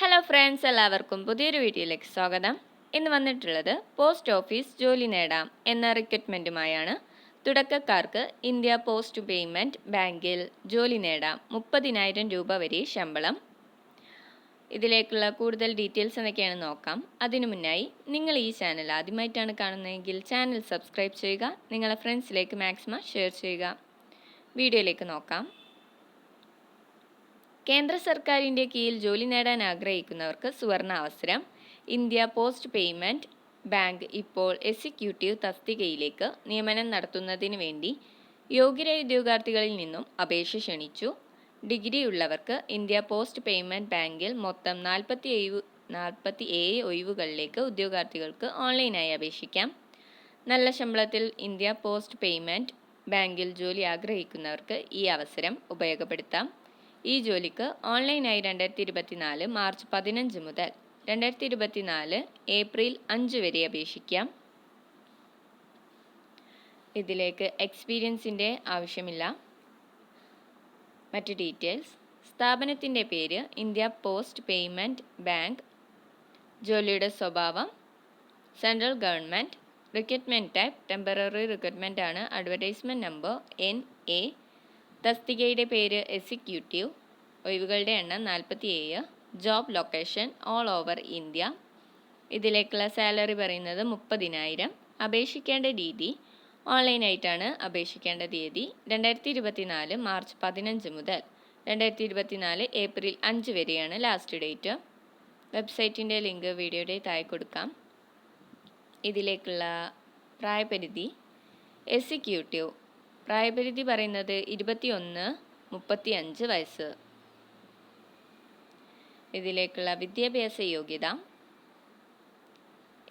Hello friends എല്ലാവർക്കും പുതിയൊരു വീഡിയോയിലേക്ക് സ്വാഗതം. ഇന്ന് വന്നിട്ടുള്ളത് പോസ്റ്റ് ഓഫീസ് ജോലി നേടാം എന്ന റിക്രൂട്ട്മെന്റുമായാണ് തുടക്കക്കാർക്ക് ഇന്ത്യ പോസ്റ്റ് പേയ്മെന്റ് ബാങ്കിൽ ജോലി നേടാം മുപ്പതിനായിരം രൂപ വരെ ശമ്പളം. ഇതിലേക്കുള്ള കൂടുതൽ ഡീറ്റെയിൽസ് എന്നൊക്കെയാണ് നോക്കാം. അതിനു മുന്നായി നിങ്ങൾ ഈ ചാനൽ ആദ്യമായിട്ടാണ് കാണുന്നതെങ്കിൽ ചാനൽ സബ്സ്ക്രൈബ് ചെയ്യുക. നിങ്ങളെ ഫ്രണ്ട്സിലേക്ക് മാക്സിമം ഷെയർ ചെയ്യുക. വീഡിയോയിലേക്ക് നോക്കാം. കേന്ദ്ര സർക്കാരിന്റെ കീഴിൽ ജോലി നേടാൻ ആഗ്രഹിക്കുന്നവർക്ക് സുവർണ അവസരം. ഇന്ത്യ പോസ്റ്റ് പേയ്മെന്റ് ബാങ്ക് ഇപ്പോൾ എക്സിക്യൂട്ടീവ് തസ്തികയിലേക്ക് നിയമനം നടത്തുന്നതിന് വേണ്ടി യോഗ്യരായ ഉദ്യോഗാർത്ഥികളിൽ നിന്നും അപേക്ഷ ക്ഷണിച്ചു. ഡിഗ്രി ഉള്ളവർക്ക് ഇന്ത്യ പോസ്റ്റ് പേയ്മെന്റ് ബാങ്കിൽ മൊത്തം നാൽപ്പത്തി ഏഴ് നാൽപ്പത്തി ഏഴ് ഒഴിവുകളിലേക്ക് ഉദ്യോഗാർത്ഥികൾക്ക് ഓൺലൈനായി അപേക്ഷിക്കാം. നല്ല ശമ്പളത്തിൽ ഇന്ത്യ പോസ്റ്റ് പേയ്മെന്റ് ബാങ്കിൽ ജോലി ആഗ്രഹിക്കുന്നവർക്ക് ഈ അവസരം ഉപയോഗപ്പെടുത്താം. ഈ ജോലിക്ക് ഓൺലൈനായി രണ്ടായിരത്തി ഇരുപത്തിനാല് മാർച്ച് പതിനഞ്ച് മുതൽ രണ്ടായിരത്തി ഇരുപത്തിനാല് ഏപ്രിൽ അഞ്ച് വരെ അപേക്ഷിക്കാം. ഇതിലേക്ക് എക്സ്പീരിയൻസിന്റെ ആവശ്യമില്ല. മറ്റ് ഡീറ്റെയിൽസ്. സ്ഥാപനത്തിന്റെ പേര് ഇന്ത്യ പോസ്റ്റ് പേയ്മെന്റ് ബാങ്ക്. ജോലിയുടെ സ്വഭാവം. Central government. Recruitment type. Temporary recruitment ആണ് അഡ്വർടൈസ്മെന്റ് നമ്പർ എൻ എ തസ്തികയുടെ പേര് എക്സിക്യൂട്ടീവ് ഒഴിവുകളുടെ എണ്ണം നാൽപ്പത്തി ഏഴ് job location all over India. ഇതിലേക്കുള്ള സാലറി പറയുന്നത് മുപ്പതിനായിരം. അപേക്ഷിക്കേണ്ട രീതി ഓൺലൈനായിട്ടാണ് അപേക്ഷിക്കേണ്ട തീയതി രണ്ടായിരത്തി ഇരുപത്തിനാല് മാർച്ച് പതിനഞ്ച് മുതൽ രണ്ടായിരത്തി ഇരുപത്തിനാല് ഏപ്രിൽ അഞ്ച് വരെയാണ് ലാസ്റ്റ് ഡേറ്റ്. വെബ്സൈറ്റിന്റെ ലിങ്ക് വീഡിയോയുടെ താഴെ കൊടുക്കാം. ഇതിലേക്കുള്ള പ്രായപരിധി എക്സിക്യൂട്ടീവ് പ്രായപരിധി പറയുന്നത് ഇരുപത്തിയൊന്ന് മുപ്പത്തി അഞ്ച് വയസ്സ്. ഇതിലേക്കുള്ള വിദ്യാഭ്യാസ യോഗ്യത.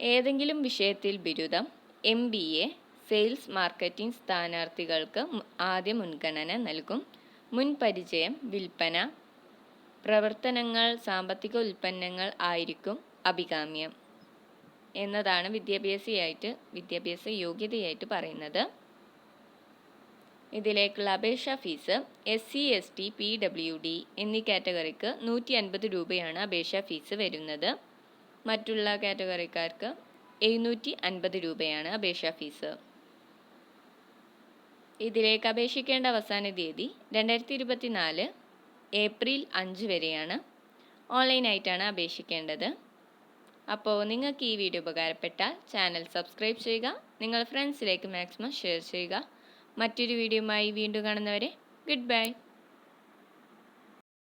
ഏതെങ്കിലും വിഷയത്തിൽ ബിരുദം M B A sales marketing സ്ഥാനാർത്ഥികൾക്ക് ആദ്യ മുൻഗണന നൽകും. മുൻ പരിചയം വിൽപ്പന പ്രവർത്തനങ്ങൾ സാമ്പത്തിക ഉൽപ്പന്നങ്ങൾ ആയിരിക്കും അഭികാമ്യം. എന്നതാണ് വിദ്യാഭ്യാസിയായിട്ട് വിദ്യാഭ്യാസ യോഗ്യതയായിട്ട് പറയുന്നത്. ഇതിലേക്കുള്ള അപേക്ഷാ fees S C S T P W D എന്നീ കാറ്റഗറിക്ക് നൂറ്റി അൻപത് രൂപയാണ് അപേക്ഷാ ഫീസ് വരുന്നത്. മറ്റുള്ള കാറ്റഗറിക്കാർക്ക് എഴുന്നൂറ്റി അൻപത് രൂപയാണ് അപേക്ഷാ ഫീസ്. ഇതിലേക്ക് അപേക്ഷിക്കേണ്ട അവസാന തീയതി രണ്ടായിരത്തി ഇരുപത്തി നാല് ഏപ്രിൽ അഞ്ച് വരെയാണ്. ഓൺലൈനായിട്ടാണ് അപേക്ഷിക്കേണ്ടത്. അപ്പോൾ നിങ്ങൾക്ക് ഈ വീഡിയോ ഉപകാരപ്പെട്ടാൽ ചാനൽ സബ്സ്ക്രൈബ് ചെയ്യുക നിങ്ങൾ ഫ്രണ്ട്സിലേക്ക് മാക്സിമം ഷെയർ ചെയ്യുക. മറ്റൊരു വീഡിയോയുമായി വീണ്ടും കാണുന്നവരെ ഗുഡ് ബൈ